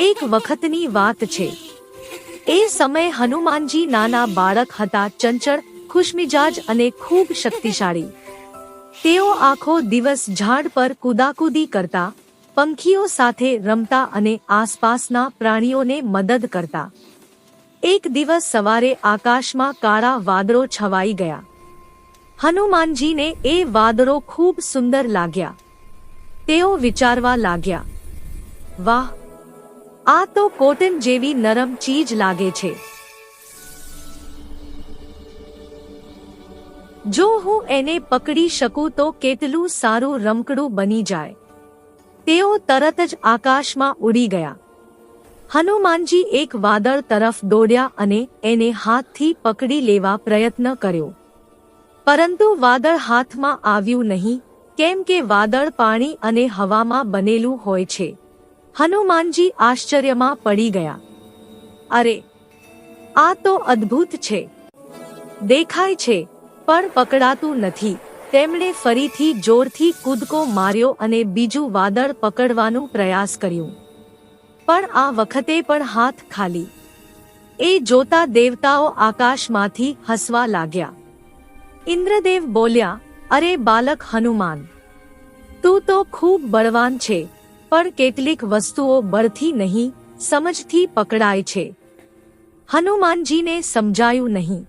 એક વખતની વાત છે. એ સમયે હનુમાનજી નાના બાળક હતા ચંચળ, ખુશમિજાજ અને ખૂબ શક્તિશાળી. તેઓ આખો દિવસ ઝાડ પર કૂદાકૂદી કરતા, પંખીઓ સાથે રમતા અને આસપાસના પ્રાણીઓને મદદ કરતા. એક દિવસ સવારે આકાશમાં કાળા વાદળો છવાઈ ગયા. હનુમાનજીને એ વાદળો ખૂબ સુંદર લાગ્યા. તેઓ વિચારવા લાગ્યા, વાહ આ તો કોટન જેવી નરમ ચીજ લાગે છે. જો હું એને પકડી શકું તો કેટલું સારું રમકડું બની જાય. તેઓ તરત જ આકાશમાં ઉડી ગયા. હનુમાનજી એક વાદળ તરફ દોડ્યા અને એને હાથથી પકડી લેવા પ્રયત્ન કર્યો. પરંતુ વાદળ હાથમાં આવ્યું નહીં, કેમ કે વાદળ પાણી અને હવામાં બનેલું હોય છે. હનુમાનજી આશ્ચર્યમાં પડી ગયા. અરે, આ તો અદ્ભુત છે. દેખાય છે, પણ પકડાતું નથી. તેમણે ફરીથી જોરથી કૂદકો માર્યો અને બીજું વાદળ પકડવાનો પ્રયાસ કર્યો. પણ આ વખતે પણ હાથ ખાલી. એ જોતા દેવતાઓ આકાશમાંથી હસવા લાગ્યા. ઇન્દ્રદેવ બોલ્યા, અરે બાલક હનુમાન, તું તો ખૂબ બળવાન છે. પણ કેટલીક વસ્તુઓ બળથી નહીં, સમજથી પકડાય છે. હનુમાનજીને સમજાયું નહીં.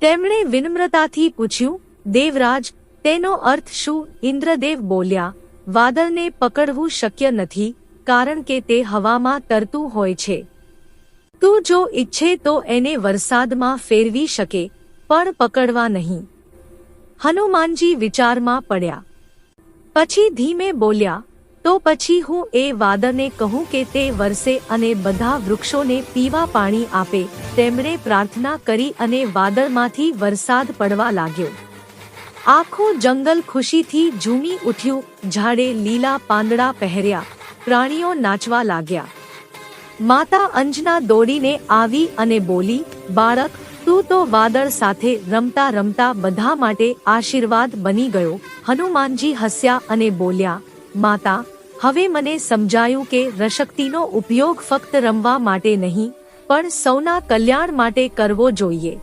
તેમણે વિનમ્રતાથી પૂછ્યું, દેવરાજ, તેનો અર્થ શું? ઇન્દ્રદેવ બોલ્યા, વાદળને પકડવું શક્ય નથી, કારણ કે તે હવામાં તરતું હોય છે. તું જો ઈચ્છે તો એને વરસાદમાં ફેરવી શકે, પણ પકડવા નહીં. હનુમાનજી વિચારમાં પડ્યા. પછી ધીમે બોલ્યા તો પછી હું એ વાદળને કહું કે તે વરસે અને બધા વૃક્ષોને પીવા પાણી આપે, તેમણે પ્રાર્થના કરી અને વાદળમાંથી વરસાદ પડવા લાગ્યો. આખું જંગલ ખુશીથી ઝૂમી ઉઠ્યું, ઝાડે લીલા પાંદડા પહેર્યા, પ્રાણીઓ નાચવા લાગ્યા. માતા અંજના દોડીને આવી અને બોલી, બાળક, તું તો વાદળ સાથે રમતા રમતા બધા માટે આશીર્વાદ બની ગયો. હનુમાનજી હસ્યા અને બોલ્યા માતા, હવે મને સમજાયું કે રશક્તિનો ઉપયોગ ફક્ત રમવા માટે નહીં, પણ સૌના કલ્યાણ માટે કરવો જોઈએ.